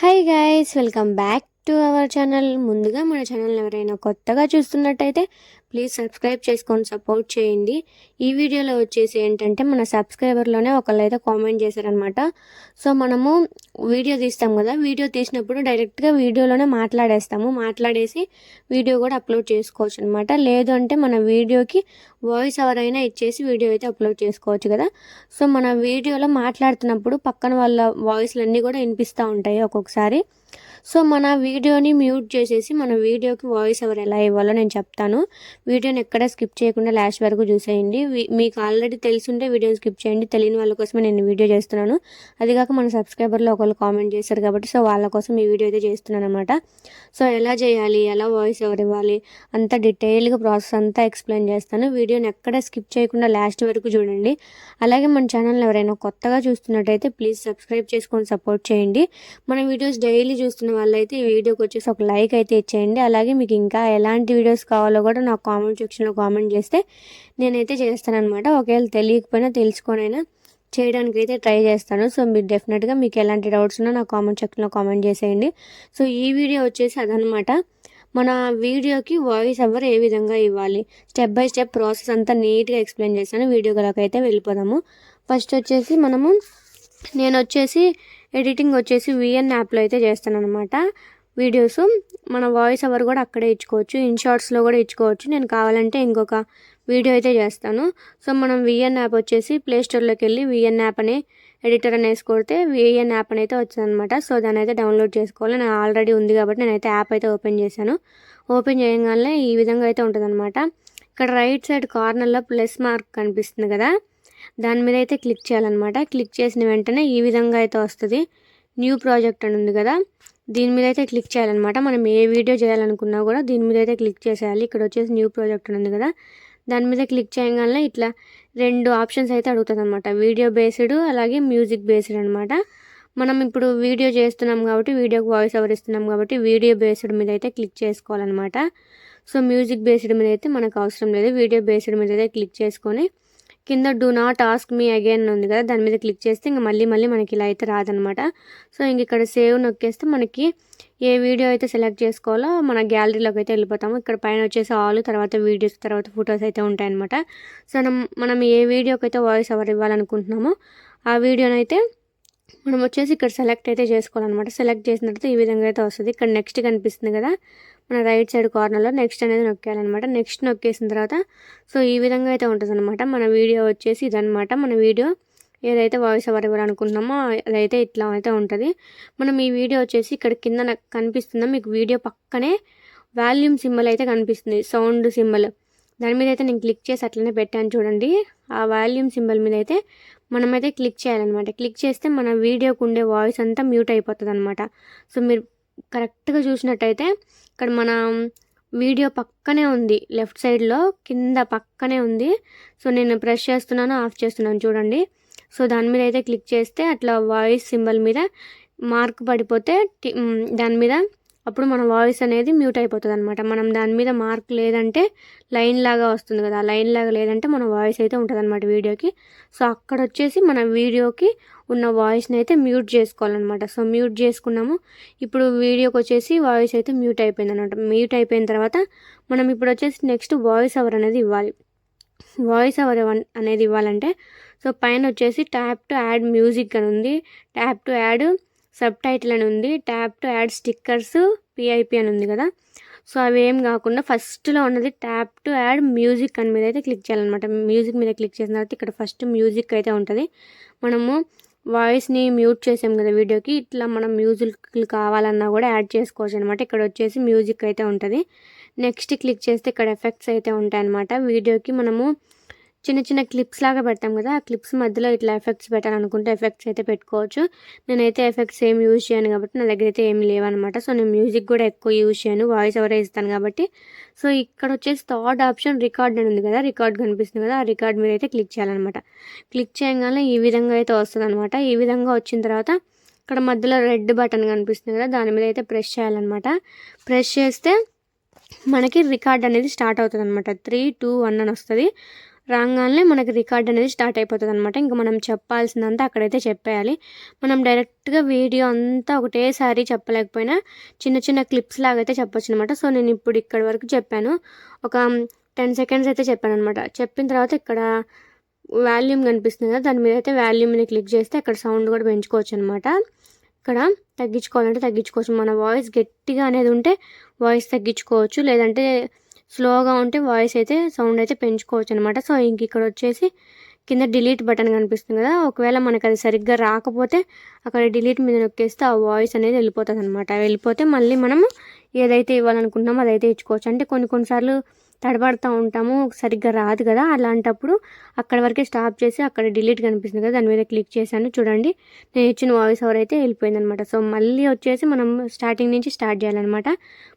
Hi guys, welcome back to our channel. ముందుగా మన channel ఎవరైనా కొత్తగా చూస్తున్నట్టయితే ప్లీజ్ సబ్స్క్రైబ్ చేసుకొని సపోర్ట్ చేయండి. ఈ వీడియోలో వచ్చేసి ఏంటంటే మన సబ్స్క్రైబర్లోనే ఒకళ్ళు అయితే కామెంట్ చేశారనమాట సో మనము వీడియో తీస్తాం కదా వీడియో తీసినప్పుడు డైరెక్ట్గా వీడియోలోనే మాట్లాడేస్తాము. మాట్లాడేసి వీడియో కూడా అప్లోడ్ చేసుకోవచ్చు అనమాట లేదు అంటే మన వీడియోకి వాయిస్ ఎవరైనా ఇచ్చేసి వీడియో అయితే అప్లోడ్ చేసుకోవచ్చు కదా. సో మన వీడియోలో మాట్లాడుతున్నప్పుడు పక్కన వాళ్ళ వాయిస్లన్నీ కూడా వినిపిస్తూ ఉంటాయి ఒక్కొక్కసారి. సో మన వీడియోని మ్యూట్ చేసేసి మన వీడియోకి వాయిస్ ఎవరు ఎలా ఇవ్వాలో నేను చెప్తాను. వీడియోని ఎక్కడ స్కిప్ చేయకుండా లాస్ట్ వరకు చూసేయండి. మీకు ఆల్రెడీ తెలిసుంటే వీడియోని స్కిప్ చేయండి. తెలియని వాళ్ళ కోసమే నేను వీడియో చేస్తున్నాను. అది కాక మన సబ్స్క్రైబర్లో ఒకళ్ళు కామెంట్ చేశారు కాబట్టి సో వాళ్ళ కోసం ఈ వీడియో అయితే చేస్తున్నాను అనమాట సో ఎలా చేయాలి? ఎలా వాయిస్ ఎవరు ఇవ్వాలి? అంత డీటెయిల్గా ప్రాసెస్ అంతా ఎక్స్ప్లెయిన్ చేస్తాను. వీడియోని ఎక్కడ స్కిప్ చేయకుండా లాస్ట్ వరకు చూడండి. అలాగే మన ఛానల్ ఎవరైనా కొత్తగా చూస్తున్నట్టయితే ప్లీజ్ సబ్స్క్రైబ్ చేసుకొని సపోర్ట్ చేయండి. మన వీడియోస్ డైలీ చూస్తున్న వాళ్ళైతే ఈ వీడియోకి వచ్చేసి ఒక లైక్ అయితే ఇచ్చేయండి. అలాగే మీకు ఇంకా ఎలాంటి వీడియోస్ కావాలో కూడా నాకు కామెంట్ సెక్షన్లో కామెంట్ చేస్తే నేనైతే చేస్తానమాట ఒకవేళ తెలియకపోయినా తెలుసుకోనైనా చేయడానికి అయితే ట్రై చేస్తాను. సో మీరు డెఫినెట్గా మీకు ఎలాంటి డౌట్స్ ఉన్నా నాకు కామెంట్ సెక్షన్లో కామెంట్ చేసేయండి. సో ఈ వీడియో వచ్చేసి అదనమాట మన వీడియోకి వాయిస్ ఎవరు ఏ విధంగా ఇవ్వాలి? స్టెప్ బై స్టెప్ ప్రాసెస్ అంతా నీట్గా ఎక్స్ప్లెయిన్ చేస్తాను వీడియోలోకి అయితే వెళ్ళిపోదాము. ఫస్ట్ వచ్చేసి మనము నేను వచ్చేసి ఎడిటింగ్ వచ్చేసి విఎన్ యాప్లో అయితే చేస్తాను అనమాట వీడియోస్ మన వాయిస్ ఎవరు కూడా అక్కడే ఇచ్చుకోవచ్చు. ఇన్ షార్ట్స్లో కూడా ఇచ్చుకోవచ్చు. నేను కావాలంటే ఇంకొక వీడియో అయితే చేస్తాను. సో మనం విఎన్ యాప్ వచ్చేసి ప్లే స్టోర్లోకి వెళ్ళి విఎన్ యాప్ అనే ఎడిటర్ అని వేసుకొడితే విఎన్ యాప్ అని అయితే వచ్చిందనమాట సో దాన్ని అయితే డౌన్లోడ్ చేసుకోవాలి. నేను ఆల్రెడీ ఉంది కాబట్టి నేనైతే యాప్ అయితే ఓపెన్ చేశాను. ఓపెన్ చేయగానే ఈ విధంగా అయితే ఉంటుందన్నమాట. ఇక్కడ రైట్ సైడ్ కార్నర్లో ప్లస్ మార్క్ కనిపిస్తుంది కదా. దాని మీద అయితే క్లిక్ చేయాలన్నమాట. క్లిక్ చేసిన వెంటనే ఈ విధంగా అయితే వస్తుంది. న్యూ ప్రాజెక్ట్ అని ఉంది కదా దీని మీద అయితే క్లిక్ చేయాలన్నమాట. మనం ఏ వీడియో చేయాలనుకున్నా కూడా దీని మీద అయితే క్లిక్ చేసేయాలి. ఇక్కడ వచ్చేసి న్యూ ప్రాజెక్ట్ అని ఉంది కదా దాని మీద క్లిక్ చేయగానే ఇట్లా రెండు ఆప్షన్స్ అయితే అడుగుతుంది అనమాట వీడియో బేస్డ్ అలాగే మ్యూజిక్ బేస్డ్ అనమాట మనం ఇప్పుడు వీడియో చేస్తున్నాం కాబట్టి వీడియోకి వాయిస్ ఓవర్ ఇస్తున్నాం కాబట్టి వీడియో బేస్డ్ మీద అయితే క్లిక్ చేసుకోవాలన్నమాట. సో మ్యూజిక్ బేస్డ్ మీద అయితే మనకు అవసరం లేదు. వీడియో బేస్డ్ మీద అయితే క్లిక్ చేసుకొని కింద do not ask me again ఉంది కదా దాని మీద క్లిక్ చేస్తే ఇంకా మళ్ళీ మళ్ళీ మనకి ఇలా అయితే రాదనమాట. సో ఇంక ఇక్కడ సేవ్ నొక్కేస్తే మనకి ఏ వీడియో అయితే సెలెక్ట్ చేసుకోవాలో మన గ్యాలరీలోకి అయితే వెళ్ళిపోతాము. ఇక్కడ పైన వచ్చేసి ఆల్ తర్వాత వీడియోస్ తర్వాత ఫొటోస్ అయితే ఉంటాయన్నమాట. సో మనం మనం ఏ వీడియోకి అయితే వాయిస్ ఎవరు ఇవ్వాలనుకుంటున్నామో ఆ వీడియోనైతే మనం వచ్చేసి ఇక్కడ సెలెక్ట్ అయితే చేసుకోవాలన్నమాట. సెలెక్ట్ చేసిన తర్వాత ఈ విధంగా అయితే వస్తుంది. ఇక్కడ నెక్స్ట్ కనిపిస్తుంది కదా మన రైట్ సైడ్ కార్నర్లో నెక్స్ట్ అనేది నొక్కేయాలన్నమాట. నెక్స్ట్ నొక్కేసిన తర్వాత సో ఈ విధంగా అయితే ఉంటుందన్నమాట. మన వీడియో వచ్చేసి ఇదనమాట మన వీడియో ఏదైతే వాయిస్ ఓవర్ ఇవ్వాలనుకుంటున్నామో అదైతే ఇట్లా అయితే ఉంటుంది. మనం ఈ వీడియో వచ్చేసి ఇక్కడ కింద నాకు కనిపిస్తుందా? మీకు వీడియో పక్కనే వాల్యూమ్ సింబల్ అయితే కనిపిస్తుంది. Sound symbol. దాని మీద అయితే నేను క్లిక్ చేసి అట్లనే పెట్టాను చూడండి. ఆ వాల్యూమ్ సింబల్ మీద అయితే మనమైతే క్లిక్ చేయాలన్నమాట. క్లిక్ చేస్తే మన వీడియోకి ఉండే వాయిస్ అంతా మ్యూట్ అయిపోతుంది అనమాట సో మీరు కరెక్ట్గా చూసినట్టయితే ఇక్కడ మన వీడియో పక్కనే ఉంది. లెఫ్ట్ సైడ్లో కింద పక్కనే ఉంది. సో నేను ప్రెస్ చేస్తున్నాను ఆఫ్ చేస్తున్నాను చూడండి. సో దాని మీద అయితే క్లిక్ చేస్తే అట్లా వాయిస్ సింబల్ మీద మార్క్ పడిపోతే దాని మీద అప్పుడు మన వాయిస్ అనేది మ్యూట్ అయిపోతుంది అనమాట మనం దాని మీద మార్క్ లేదంటే లైన్ లాగా వస్తుంది కదా లైన్ లాగా లేదంటే మన వాయిస్ అయితే ఉంటుంది అనమాట వీడియోకి. సో అక్కడ వచ్చేసి మన వీడియోకి ఉన్న వాయిస్ని అయితే మ్యూట్ చేసుకోవాలన్నమాట. సో మ్యూట్ చేసుకున్నాము. ఇప్పుడు వీడియోకి వచ్చేసి వాయిస్ అయితే మ్యూట్ అయిపోయింది అనమాట మ్యూట్ అయిపోయిన తర్వాత మనం ఇప్పుడు వచ్చేసి నెక్స్ట్ వాయిస్ అవర్ అనేది ఇవ్వాలి. వాయిస్ అవర్ అనేది ఇవ్వాలంటే సో పైన వచ్చేసి ట్యాప్ టు యాడ్ మ్యూజిక్ అని ఉంది. Tap to add subtitle అని ఉంది. Tap to add stickers PIP అని ఉంది కదా. సో అవి ఏం కాకుండా ఫస్ట్లో ఉన్నది ట్యాప్ టు యాడ్ మ్యూజిక్ అని మీద అయితే క్లిక్ చేయాలన్నమాట. మ్యూజిక్ మీద క్లిక్ చేసిన తర్వాత ఇక్కడ ఫస్ట్ మ్యూజిక్ అయితే ఉంటుంది. మనము వాయిస్ని మ్యూట్ చేసాం కదా వీడియోకి. ఇట్లా మనం మ్యూజిక్ కావాలన్నా కూడా యాడ్ చేసుకోవచ్చు అనమాట ఇక్కడ వచ్చేసి మ్యూజిక్ అయితే ఉంటుంది. నెక్స్ట్ క్లిక్ చేస్తే ఇక్కడ ఎఫెక్ట్స్ అయితే ఉంటాయన్నమాట. వీడియోకి మనము చిన్న చిన్న క్లిప్స్ లాగా పెడతాం కదా ఆ క్లిప్స్ మధ్యలో ఇట్లా ఎఫెక్ట్స్ పెట్టాలనుకుంటే ఎఫెక్ట్స్ అయితే పెట్టుకోవచ్చు. నేనైతే ఎఫెక్ట్స్ ఏం యూజ్ చేయను కాబట్టి నా దగ్గర అయితే ఏం లేవన్నమాట. సో నేను మ్యూజిక్ కూడా ఎక్కువ యూజ్ చేయను వాయిస్ ఎవరే ఇస్తాను కాబట్టి. సో ఇక్కడ వచ్చేసి థర్డ్ ఆప్షన్ రికార్డ్ అని ఉంది కదా రికార్డ్ కనిపిస్తుంది కదా ఆ రికార్డ్ మీద అయితే క్లిక్ చేయాలన్నమాట. క్లిక్ చేయగానే ఈ విధంగా అయితే వస్తుంది అనమాట ఈ విధంగా వచ్చిన తర్వాత ఇక్కడ మధ్యలో రెడ్ బటన్ కనిపిస్తుంది కదా దాని మీద అయితే ప్రెస్ చేయాలన్నమాట. ప్రెస్ చేస్తే మనకి రికార్డ్ అనేది స్టార్ట్ అవుతుంది అనమాట త్రీ టూ వన్ అని వస్తుంది. రాగానే మనకి రికార్డ్ అనేది స్టార్ట్ అయిపోతుంది అనమాట ఇంకా మనం చెప్పాల్సిందంతా అక్కడైతే చెప్పేయాలి. మనం డైరెక్ట్గా వీడియో అంతా ఒకటేసారి చెప్పలేకపోయినా చిన్న చిన్న క్లిప్స్ లాగా అయితే చెప్పొచ్చు అనమాట సో నేను ఇప్పుడు ఇక్కడ వరకు చెప్పాను. ఒక టెన్ సెకండ్స్ అయితే చెప్పాను అనమాట చెప్పిన తర్వాత ఇక్కడ వాల్యూమ్ కనిపిస్తుంది కదా దాని మీద అయితే వాల్యూమ్ని క్లిక్ చేస్తే అక్కడ సౌండ్ కూడా పెంచుకోవచ్చు అనమాట ఇక్కడ తగ్గించుకోవాలంటే తగ్గించుకోవచ్చు. మన వాయిస్ గట్టిగా అనేది ఉంటే వాయిస్ తగ్గించుకోవచ్చు. లేదంటే స్లోగా ఉంటే వాయిస్ అయితే సౌండ్ అయితే పెంచుకోవచ్చు అనమాట సో ఇంక ఇక్కడ వచ్చేసి కింద డిలీట్ బటన్ కనిపిస్తుంది కదా ఒకవేళ మనకు అది సరిగ్గా రాకపోతే అక్కడ డిలీట్ మీద నొక్కేస్తే ఆ వాయిస్ అనేది వెళ్ళిపోతుంది అనమాట వెళ్ళిపోతే మళ్ళీ మనము ఏదైతే ఇవ్వాలనుకుంటున్నామో అదైతే ఇచ్చుకోవచ్చు. అంటే కొన్ని కొన్నిసార్లు తడబడుతూ ఉంటాము సరిగ్గా రాదు కదా. అలాంటప్పుడు అక్కడ వరకే స్టాప్ చేసి అక్కడ డిలీట్ కనిపిస్తుంది కదా దాని మీద క్లిక్ చేశాను. చూడండి నేను ఇచ్చిన వాయిస్ ఓవర్ అయితే వెళ్ళిపోయింది అనమాట సో మళ్ళీ వచ్చేసి మనం స్టార్టింగ్ నుంచి స్టార్ట్ చేయాలన్నమాట.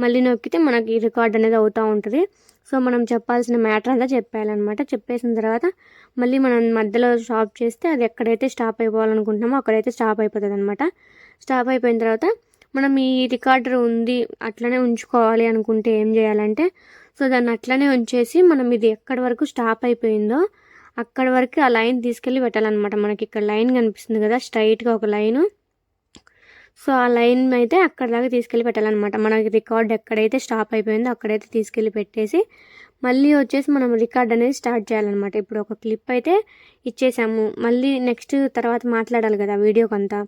మళ్ళీ నొక్కితే మనకి రికార్డ్ అనేది అవుతూ ఉంటుంది. సో మనం చెప్పాల్సిన మ్యాటర్ అంతా చెప్పాలన్నమాట చెప్పేసిన తర్వాత మళ్ళీ మనం మధ్యలో స్టాప్ చేస్తే అది ఎక్కడైతే స్టాప్ అయిపోవాలనుకుంటున్నామో అక్కడైతే స్టాప్ అయిపోతుంది అనమాట స్టాప్ అయిపోయిన తర్వాత మనం ఈ రికార్డర్ ఉంది అట్లనే ఉంచుకోవాలి అనుకుంటే ఏం చేయాలంటే సో దాన్ని అట్లనే ఉంచేసి మనం ఇది ఎక్కడి వరకు స్టాప్ అయిపోయిందో అక్కడ వరకు ఆ లైన్ తీసుకెళ్ళి పెట్టాలన్నమాట. మనకి ఇక్కడ లైన్ కనిపిస్తుంది కదా స్ట్రైట్గా ఒక లైను సో ఆ లైన్ అయితే అక్కడ దాకా తీసుకెళ్ళి పెట్టాలన్నమాట. మనకి రికార్డ్ ఎక్కడైతే స్టాప్ అయిపోయిందో అక్కడైతే తీసుకెళ్ళి పెట్టేసి మళ్ళీ వచ్చేసి మనం రికార్డ్ అనేది స్టార్ట్ చేయాలన్నమాట. ఇప్పుడు ఒక క్లిప్ అయితే ఇచ్చేసాము. మళ్ళీ నెక్స్ట్ తర్వాత మాట్లాడాలి కదా వీడియోకి అంతా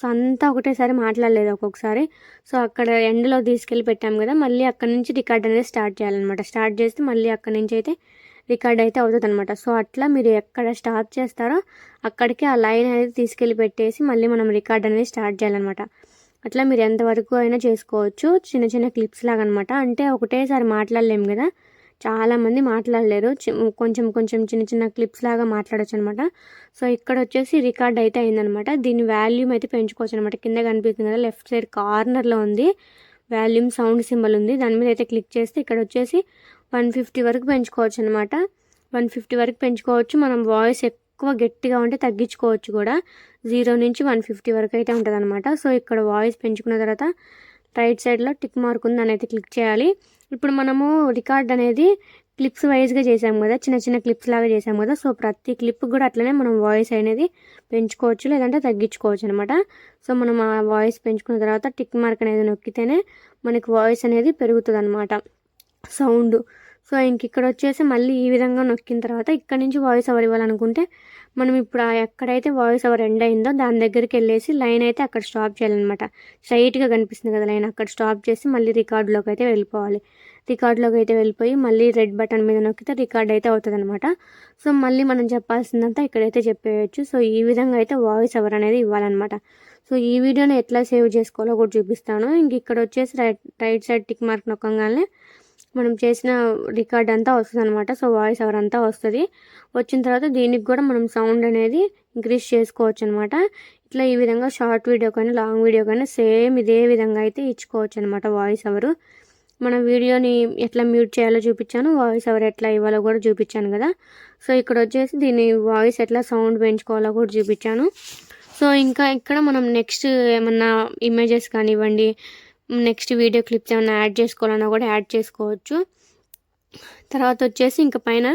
సో అంతా ఒకటేసారి మాట్లాడలేదు ఒక్కొక్కసారి. సో అక్కడ ఎండలో తీసుకెళ్ళి పెట్టాము కదా మళ్ళీ అక్కడ నుంచి రికార్డ్ అనేది స్టార్ట్ చేయాలన్నమాట. స్టార్ట్ చేస్తే మళ్ళీ అక్కడ నుంచి అయితే రికార్డ్ అయితే అవుతుంది అనమాట సో అట్లా మీరు ఎక్కడ స్టార్ట్ చేస్తారో అక్కడికి ఆ లైన్ అనేది తీసుకెళ్ళి పెట్టేసి మళ్ళీ మనం రికార్డ్ అనేది స్టార్ట్ చేయాలన్నమాట. అట్లా మీరు ఎంతవరకు అయినా చేసుకోవచ్చు చిన్న చిన్న క్లిప్స్ లాగా అనమాట అంటే ఒకటేసారి మాట్లాడలేము కదా చాలామంది మాట్లాడలేరు. కొంచెం కొంచెం చిన్న చిన్న క్లిప్స్ లాగా మాట్లాడచ్చు అనమాట సో ఇక్కడ వచ్చేసి రికార్డ్ అయితే అయిందనమాట. దీని వాల్యూమ్ అయితే పెంచుకోవచ్చు అనమాట కింద కనిపిస్తుంది కదా లెఫ్ట్ సైడ్ కార్నర్లో ఉంది. వాల్యూమ్ సౌండ్ సింబల్ ఉంది. దాని మీద అయితే క్లిక్ చేస్తే ఇక్కడ వచ్చేసి వన్ ఫిఫ్టీ వరకు పెంచుకోవచ్చు అనమాట వన్ ఫిఫ్టీ వరకు పెంచుకోవచ్చు. మనం వాయిస్ ఎక్కువ గట్టిగా ఉంటే తగ్గించుకోవచ్చు కూడా. జీరో నుంచి వన్ ఫిఫ్టీ వరకు అయితే ఉంటుంది అనమాట సో ఇక్కడ వాయిస్ పెంచుకున్న తర్వాత రైట్ సైడ్లో టిక్ మార్క్ ఉంది అనేది క్లిక్ చేయాలి. ఇప్పుడు మనము రికార్డ్ అనేది క్లిప్స్ వైజ్గా చేసాం కదా చిన్న చిన్న క్లిప్స్ లాగా చేసాము కదా సో ప్రతి క్లిప్ కూడా అట్లనే మనం వాయిస్ అనేది పెంచుకోవచ్చు లేదంటే తగ్గించుకోవచ్చు అనమాట సో మనం ఆ వాయిస్ పెంచుకున్న తర్వాత టిక్ మార్క్ అనేది నొక్కితేనే మనకి వాయిస్ అనేది పెరుగుతుంది అనమాట సౌండ్ సో ఇంక ఇక్కడ వచ్చేసి మళ్ళీ ఈ విధంగా నొక్కిన తర్వాత ఇక్కడ నుంచి వాయిస్ ఓవర్ ఇవ్వాలనుకుంటే మనం ఇప్పుడు ఎక్కడైతే వాయిస్ ఓవర్ ఎండ్ అయిందో దాని దగ్గరికి వెళ్ళేసి లైన్ అయితే అక్కడ స్టాప్ చేయాలన్నమాట. స్ట్రైట్గా కనిపిస్తుంది కదా లైన్ అక్కడ స్టాప్ చేసి మళ్ళీ రికార్డులోకి అయితే వెళ్ళిపోవాలి. రికార్డులోకి అయితే వెళ్ళిపోయి మళ్ళీ రెడ్ బటన్ మీద నొక్కితే రికార్డ్ అయితే అవుతుంది అనమాట సో మళ్ళీ మనం చెప్పాల్సిందంతా ఇక్కడైతే చెప్పేయచ్చు. సో ఈ విధంగా అయితే వాయిస్ ఓవర్ అనేది ఇవ్వాలన్నమాట. సో ఈ వీడియోని ఎట్లా సేవ్ చేసుకోవాలో కూడా చూపిస్తాను. ఇంక ఇక్కడ వచ్చేసి right right side tick mark నొక్కగానే మనం చేసిన రికార్డ్ అంతా వస్తుంది అనమాట సో వాయిస్ అవర్ అంతా వస్తుంది. వచ్చిన తర్వాత దీనికి కూడా మనం సౌండ్ అనేది ఇంక్రీజ్ చేసుకోవచ్చు అనమాట ఇట్లా ఈ విధంగా షార్ట్ వీడియో కానీ లాంగ్ వీడియో కానీ సేమ్ ఇదే విధంగా అయితే ఇచ్చుకోవచ్చు అనమాట వాయిస్ అవరు. మన వీడియోని ఎట్లా మ్యూట్ చేయాలో చూపించాను. వాయిస్ ఎవరు ఎట్లా ఇవ్వాలో కూడా చూపించాను కదా. సో ఇక్కడ వచ్చేసి దీని వాయిస్ ఎట్లా సౌండ్ పెంచుకోవాలో కూడా చూపించాను. సో ఇంకా ఇక్కడ మనం నెక్స్ట్ ఏమన్నా ఇమేజెస్ కానివ్వండి నెక్స్ట్ వీడియో క్లిప్స్ ఏమైనా యాడ్ చేసుకోవాలన్నా కూడా యాడ్ చేసుకోవచ్చు. తర్వాత వచ్చేసి ఇంకా పైన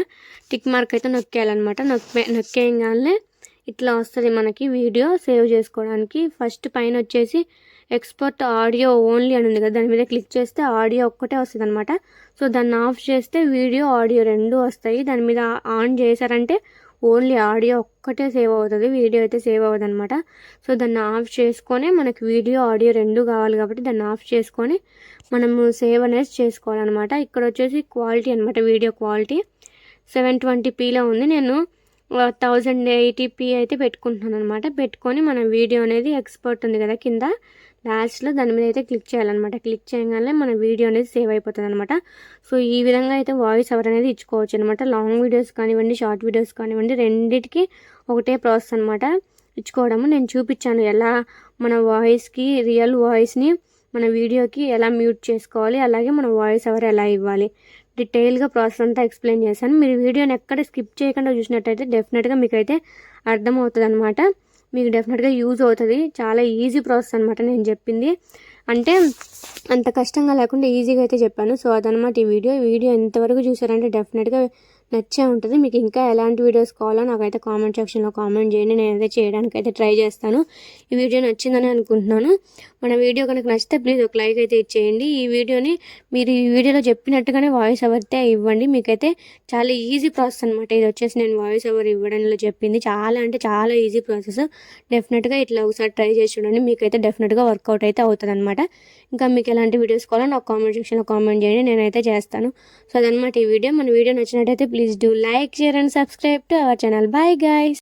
టిక్ మార్క్ అయితే నొక్కేయాలన్నమాట. నొక్కే నొక్కేయగానే ఇట్లా వస్తుంది మనకి వీడియో సేవ్ చేసుకోవడానికి. ఫస్ట్ పైన వచ్చేసి ఎక్స్పోర్ట్ ఆడియో ఓన్లీ అని ఉంది కదా దాని మీద క్లిక్ చేస్తే ఆడియో ఒక్కటే వస్తుంది అనమాట సో దాన్ని ఆఫ్ చేస్తే వీడియో ఆడియో రెండు వస్తాయి. దాని మీద ఆన్ చేశారంటే ఓన్లీ ఆడియో ఒక్కటే సేవ్ అవుతుంది వీడియో అయితే సేవ్ అవ్వదు అనమాట సో దాన్ని ఆఫ్ చేసుకొని మనకి వీడియో ఆడియో రెండు కావాలి కాబట్టి దాన్ని ఆఫ్ చేసుకొని మనము సేవ్ అనేది చేసుకోవాలన్నమాట. ఇక్కడ వచ్చేసి క్వాలిటీ అనమాట వీడియో క్వాలిటీ. సెవెన్ ట్వంటీ పీలో ఉంది. నేను థౌజండ్ ఎయిటీ పీ అయితే పెట్టుకుంటున్నాను అనమాట పెట్టుకొని మన వీడియో అనేది ఎక్స్పోర్ట్ ఉంది కదా కింద. లాస్ట్లో దాని మీద అయితే క్లిక్ చేయాలన్నమాట. క్లిక్ చేయగానే మన వీడియో అనేది సేవ్ అయిపోతుంది అనమాట సో ఈ విధంగా అయితే వాయిస్ ఓవర్ అనేది ఇచ్చుకోవచ్చు అనమాట లాంగ్ వీడియోస్ కానివ్వండి షార్ట్ వీడియోస్ కానివ్వండి రెండింటికి ఒకటే ప్రాసెస్ అనమాట ఇచ్చుకోవడము నేను చూపించాను. ఎలా మన వాయిస్కి రియల్ వాయిస్ని మన వీడియోకి ఎలా మ్యూట్ చేసుకోవాలి అలాగే మన వాయిస్ ఎవరు ఎలా ఇవ్వాలి. డీటెయిల్గా ప్రాసెస్ అంతా ఎక్స్ప్లెయిన్ చేశాను. మీరు వీడియోని ఎక్కడ స్కిప్ చేయకుండా చూసినట్టయితే డెఫినెట్గా మీకైతే అర్థమవుతుంది అనమాట మీకు డెఫినెట్గా యూజ్ అవుతుంది. చాలా ఈజీ ప్రాసెస్ అనమాట నేను చెప్పింది. అంటే అంత కష్టంగా లేకుండా ఈజీగా అయితే చెప్పాను. సో అదనమాట ఈ వీడియో ఈ వీడియో ఎంతవరకు చూసారంటే డెఫినెట్గా నచ్చే ఉంటుంది. మీకు ఇంకా ఎలాంటి వీడియోస్ కావాలో నాకైతే కామెంట్ సెక్షన్లో కామెంట్ చేయండి. నేనైతే చేయడానికి అయితే ట్రై చేస్తాను. ఈ వీడియో నచ్చిందని అనుకుంటున్నాను. మన వీడియో కనుక నచ్చితే ప్లీజ్ ఒక లైక్ అయితే ఇచ్చేయండి. ఈ వీడియోని మీరు ఈ వీడియోలో చెప్పినట్టుగానే వాయిస్ ఎవరితే ఇవ్వండి. మీకైతే చాలా ఈజీ ప్రాసెస్ అనమాట ఇది వచ్చేసి నేను వాయిస్ ఎవర్ ఇవ్వడంలో చెప్పింది. చాలా అంటే చాలా ఈజీ ప్రాసెస్ డెఫినెట్గా ఇట్లా ఒకసారి ట్రై చేసి చూడండి. మీకైతే డెఫినెట్గా వర్కౌట్ అయితే అవుతుంది అనమాట ఇంకా మీకు ఎలాంటి వీడియోస్ కావాలో నాకు కామెంట్ సెక్షన్లో కామెంట్ చేయండి. నేనైతే చేస్తాను. సో అదనమాట ఈ వీడియో. మన వీడియో నచ్చినట్టయితే please Please do like, share and subscribe to our channel. Bye guys.